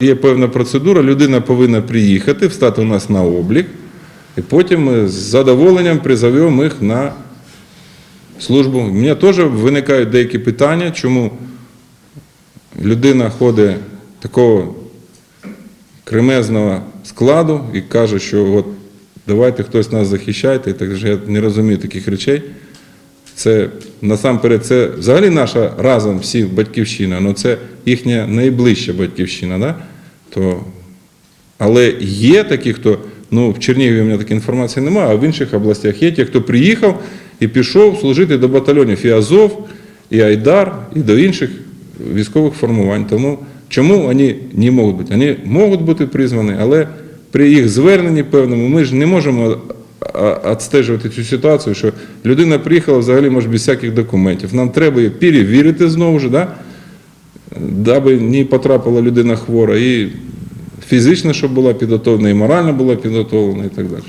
Є певна процедура, людина повинна приїхати, встати у нас на облік, і потім ми з задоволенням призовемо їх на службу. У мене теж виникають деякі питання, чому людина ходить такого кремезного складу і каже, що от давайте хтось нас захищайте. Так же я не розумію таких речей. Це насамперед, це взагалі наша разом всі батьківщина, але це їхня найближча батьківщина. Да? То, але є такі, хто, ну в Чернігові у мене такої інформації немає, а в інших областях є ті, хто приїхав і пішов служити до батальйонів і Азов, і Айдар, і до інших військових формувань. Тому чому вони не можуть бути? Вони можуть бути призвані, але при їх зверненні певному ми ж не можемо відстежувати цю ситуацію, що людина приїхала взагалі може без всяких документів. Нам треба її перевірити знову ж, да? даби не потрапила людина хвора, і фізично, щоб була підготовлена, і морально була підготовлена, і так далі.